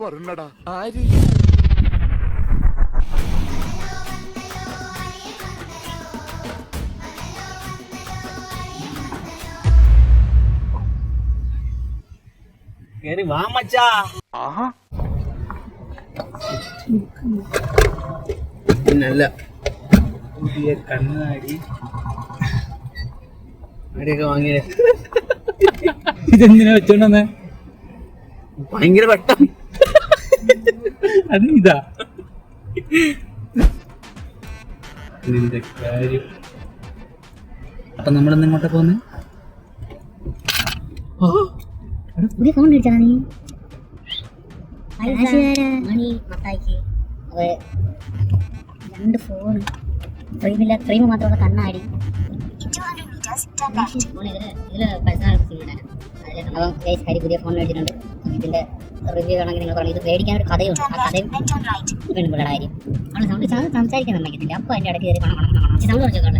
വരണടാ ആര്? കേറി വാ മച്ചാ. ആഹാ. നല്ല പുതിയ കണ്ണാടി. അടിയൊക്കെ വാങ്ങിയത് ഇതെന്തിനാ വെച്ചോണ്ടെന്ന് ഭയങ്കര വെട്ടം. അത് ഇതാ നിന്റെ കാര്യം. അപ്പൊ നമ്മളിന്ന് ഇങ്ങോട്ട് പോന്നെ? പുതിയ ഫോൺ മേടിച്ചാ നീ. രണ്ട് ഫോണ് ഫ്രെയിമില്ല ഫ്രെയിം മാത്രമുള്ള കണ്ണാടി. അപ്പം ഗൈസ് ഹരി പുതിയ ഫോൺ മേടിച്ചിട്ടുണ്ട് ഇതിന്റെ റിവ്യൂ വേണമെങ്കിൽ നിങ്ങൾ പറഞ്ഞു ഇത് മേടിക്കാൻ ഒരു കഥയുണ്ട് ആ കഥയും പെൺപിള്ളയുടെ കാര്യം അവൾ സൗണ്ട് ചാ സംസാരിക്കാൻ സമ്മതിക്കത്തില്ല അപ്പോൾ അതിന്റെ ഇടയ്ക്ക് കയറി പണം പണം പണം സൗണ്ട് കുറച്ചൊക്കെ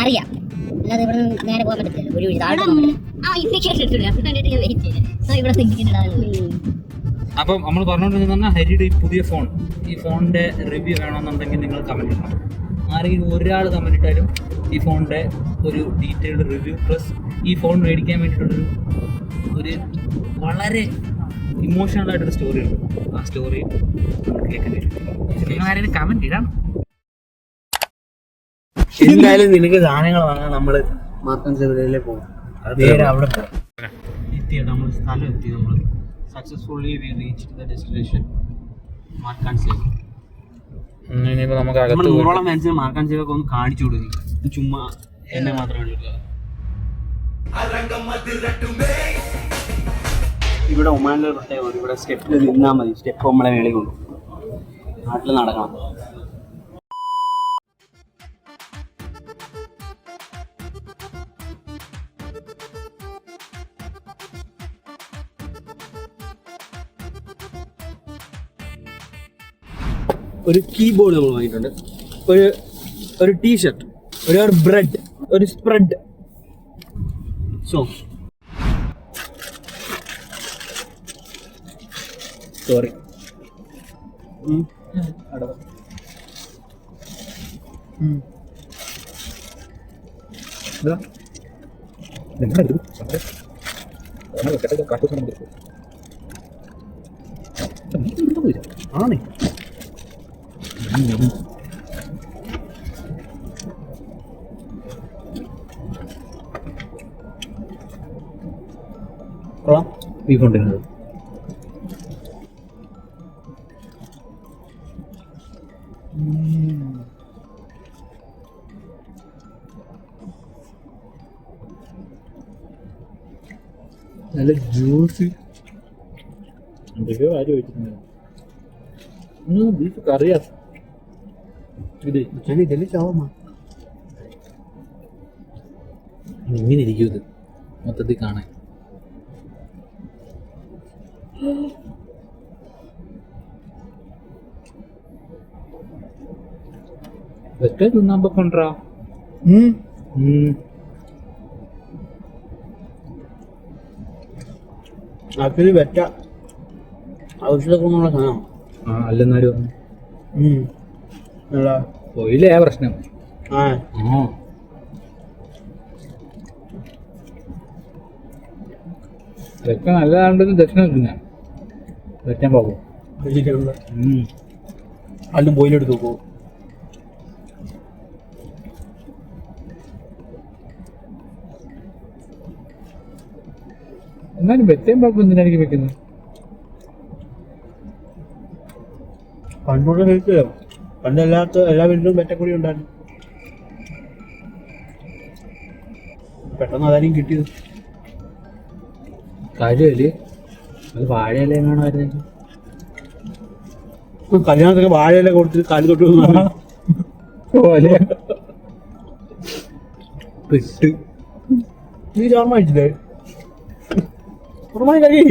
അറിയാം അല്ലാതെ ഇവിടെ നിന്ന് നേരെ പോകാൻ പറ്റത്തില്ല ഒരു താഴെ ആ ഇൻഡിക്കേറ്റർ ഇട്ടില്ല അത് കണ്ടിട്ട് ഞാൻ വെയിറ്റ് ആ ഇവിടെ ഇടാതെ അപ്പം നമ്മൾ പറഞ്ഞുകൊണ്ടിരുന്ന ഹരിയുടെ ഈ പുതിയ ഫോൺ ഈ ഫോണിന്റെ റിവ്യൂ വേണമെന്നുണ്ടെങ്കിൽ നിങ്ങൾ കമന്റ് ഇടണം. ആരെങ്കിലും ഒരാൾ കമന്റ് ഇട്ടാലും ഈ ഫോണിന്റെ ഒരു ഡീറ്റെയിൽഡ് റിവ്യൂ പ്ലസ് ഈ ഫോൺ മേടിക്കാൻ വേണ്ടിയിട്ടുള്ളൊരു ഒരു വളരെ ഇമോഷണൽ ആയിട്ടൊരു സ്റ്റോറി ഉണ്ട്. ആ സ്റ്റോറി കേൾക്കേണ്ടി വരും നിങ്ങൾ ആരെങ്കിലും കമന്റ് ഇടാം എന്തായാലും നിനക്ക് സാധനങ്ങൾ വാങ്ങാൻ നമ്മൾ മാർക്കൻ ചെറുതയിലേ പോകും അവിടെ പോകും എത്തി നമ്മൾ സ്ഥലം എത്തി നമ്മൾ successfully we reach the destination മാർക്കാൻ save ഇനിയിപ്പോൾ നമുക്ക് നമ്മൾ അകത്ത് നൂറോളം ഫാൻസിന് മാർക്കാൻ സേവൊക്കെ ഒന്ന് കാണിച്ചു കൊടുക്കും ചുമ്മാ എന്നെ മാത്രമേ ഉള്ളൂ ഇവിടെ ഒമാനിലെ പ്രത്യേകം ഇവിടെ സ്റ്റെപ്പിൽ നിന്നാൽ മതി. സ്റ്റെപ്പ് നമ്മളെ വേളി കൊണ്ടു നാട്ടിൽ നടക്കണം. ഒരു കീബോർഡ് നമ്മൾ വാങ്ങിയിട്ടുണ്ട്. ഒരു ഒരു ടീഷർട്ട് ഒരു ബ്രെഡ് ഒരു സ്പ്രെഡ് സോ സോറി. ആണേ. കൊള്ളാം. ബീഫ് കൊണ്ടിരുന്നത് നല്ല ജ്യൂസ് എന്തൊക്കെയോ കാര്യം ചോദിച്ചിട്ടുണ്ടായിരുന്നു. ബീഫ് കറിയാ. ഇത് ചാവമ്മ ഇങ്ങനെ ഇരിക്കും ഇത് മൊത്തത്തിൽ കാണാൻ. വെറ്റ തിന്നാൻ കൊണ്ടാ ആക്ച്വലി വെറ്റ ഔഷധ ഗുണമുള്ള സാധനം. ആ അല്ലെന്നാലും ഓയിലേ പ്രശ്നം. ആ. വെറ്റ നല്ലതാണ്ടെന്ന് ദക്ഷിണ വെക്കുന്ന വെറ്റാൻ പോകും അല്ലും ബോയിലെടുത്ത് നോക്കൂ. എന്നാലും വെറ്റയും പാപ്പം എന്തിനായിരിക്കും വെക്കുന്നത് പണ്ടുള്ള കഴിച്ചോ പണ്ട് എല്ലാ വീട്ടിലും വെറ്റക്കുടി ഉണ്ടായിരുന്നു. പെട്ടെന്ന് അതാരും കിട്ടിയത്. കാര്യമല്ലേ? അത് വാഴയില എങ്ങാണോ വരുന്നെങ്കിൽ കല്യാണത്തിന് വാഴയില കൊടുത്ത് കാലി തൊട്ട്. പോലെ പെട്ട്. നീ ചോർമ്മ കഴിച്ചില്ലേ? ഉറമായി കഴി.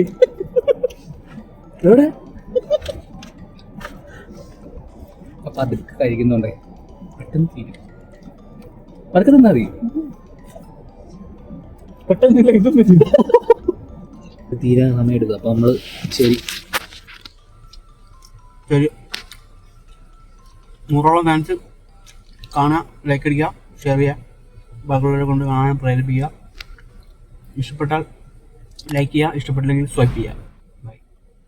എവിടെ? അപ്പൊ അതൊക്കെ കഴിക്കുന്നുണ്ടേ പെട്ടെന്ന് തീരും. പതുക്കെ തന്നാ മതി പെട്ടെന്നില്ല ഇതൊന്നും തീരാൻ സമയം എടുക്കും. അപ്പൊ നമ്മൾ ശരി. ശരി. നൂറോളം ഫാൻസ് കാണാൻ ലൈക്ക് അടിക്കുക ഷെയർ ചെയ്യുക. ബാക്കിയുള്ളവരെ കൊണ്ട് കാണാൻ പ്രേരിപ്പിക്കുക. ഇഷ്ടപ്പെട്ടാൽ ലൈക്ക് ചെയ്യുക ഇഷ്ടപ്പെട്ടില്ലെങ്കിൽ സ്വൈപ്പ് ചെയ്യുക.